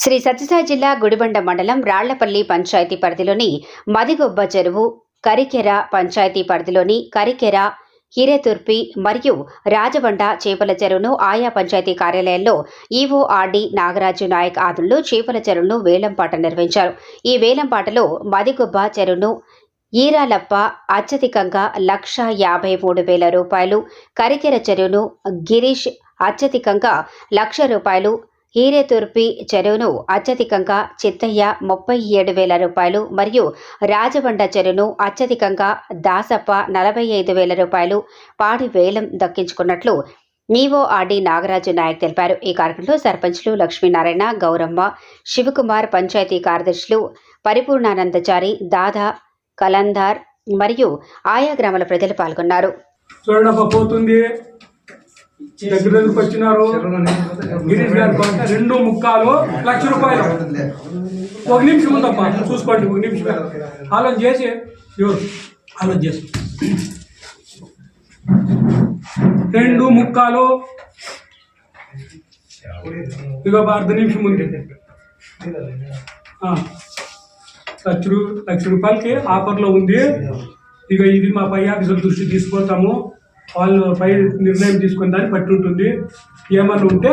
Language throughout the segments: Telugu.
శ్రీ సత్యసాయి జిల్లా గుడిబండ మండలం రాళ్ళపల్లి పంచాయతీ పరిధిలోని మదిగొబ్బ చెరువు కరికెర పంచాయతీ పరిధిలోని కరికెర హిరేతుర్పి మరియు రాజబండ చేపల చెరువును ఆయా పంచాయతీ కార్యాలయాల్లో ఈవోఆర్డి నాగరాజు నాయక్ ఆదుల్లో చేపల చెరువును వేలంపాట నిర్వహించారు. ఈ వేలంపాటలో మదిగొబ్బ చెరువును ఈరాలప్ప అత్యధికంగా లక్ష యాభై మూడు వేల రూపాయలు కరికెర చెరువును గిరీష్ అత్యధికంగా లక్ష రూపాయలు హీరేతుర్పి చెరువును అత్యధికంగా చిత్తయ్య ముప్పై ఏడు వేల రూపాయలు మరియు రాజబండ చెరువును అత్యధికంగా దాసప్ప నలభై ఐదు వేల రూపాయలు పాడి వేలం దక్కించుకున్నట్లు ఈవోఆర్డి నాగరాజు నాయక్ తెలిపారు. ఈ కార్యక్రమంలో సర్పంచ్లు లక్ష్మీనారాయణ గౌరమ్మ శివకుమార్ పంచాయతీ కార్యదర్శులు పరిపూర్ణానందచారి దాదా కలందార్ మరియు ఆయా గ్రామాల ప్రజలు పాల్గొన్నారు. చూడండి పోతుంది. దగ్గర దగ్గరకు వచ్చినారు. గిరీష్ గారి కొంత రెండు ముక్కాలు లక్ష రూపాయలు. ఒక నిమిషం ఉందప్ప చూసుకోండి ఒక నిమిషం. ఆలోచన చేసి ఆలోచన చేసి. రెండు ముక్కాలు. ఇక అర్ధ నిమిషం ఉంది. లక్ష రూ- లక్ష రూపాయలకి ఆఫర్లో ఉంది. ఇక ఇది మా పై ఆఫీసర్ దృష్టి తీసుకుపోతాము. వాళ్ళు పై నిర్ణయం తీసుకుని దాన్ని బట్టి ఉంటుంది. ఏమన్నా ఉంటే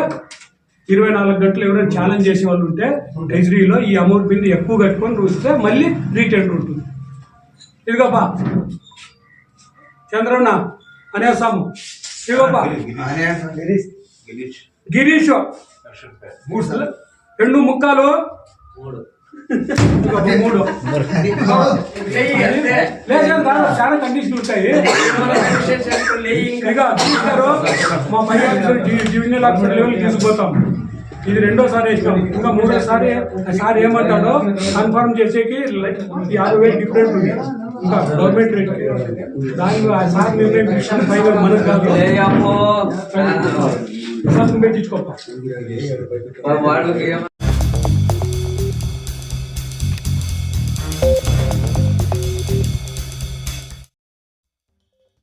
ఇరవై నాలుగు గంటలు ఎవరైనా ఛాలెంజ్ చేసే వాళ్ళు ఉంటే ట్రెజరీలో ఈ అమౌంట్ మీద ఎక్కువ కట్టుకొని చూస్తే మళ్ళీ రీటెండర్ ఉంటుంది. ఇదిగోపా చంద్రన్న అనేసాము. ఇదిగోపా గిరీష్ రెండు ముక్కాలు. ఇదిగో మూడు చాలా కండిషన్ ఉంటాయి మా పైన డివిజనల్ ఆఫీసర్ లెవెల్ తీసుకుపోతాం ఇది రెండోసారి వేసినాం ఇంకా మూడోసారి సారి సార్ ఏమంటాడో కన్ఫర్మ్ చేసేకి యాభై వేలు డిఫరెంట్ ఉంది ఇంకా గవర్నమెంట్ రేట్ దానిలో ఆ సార్ నిర్ణయం తీసుకుని ఫైనల్ మనకు కాదు పెట్టించుకోవాలి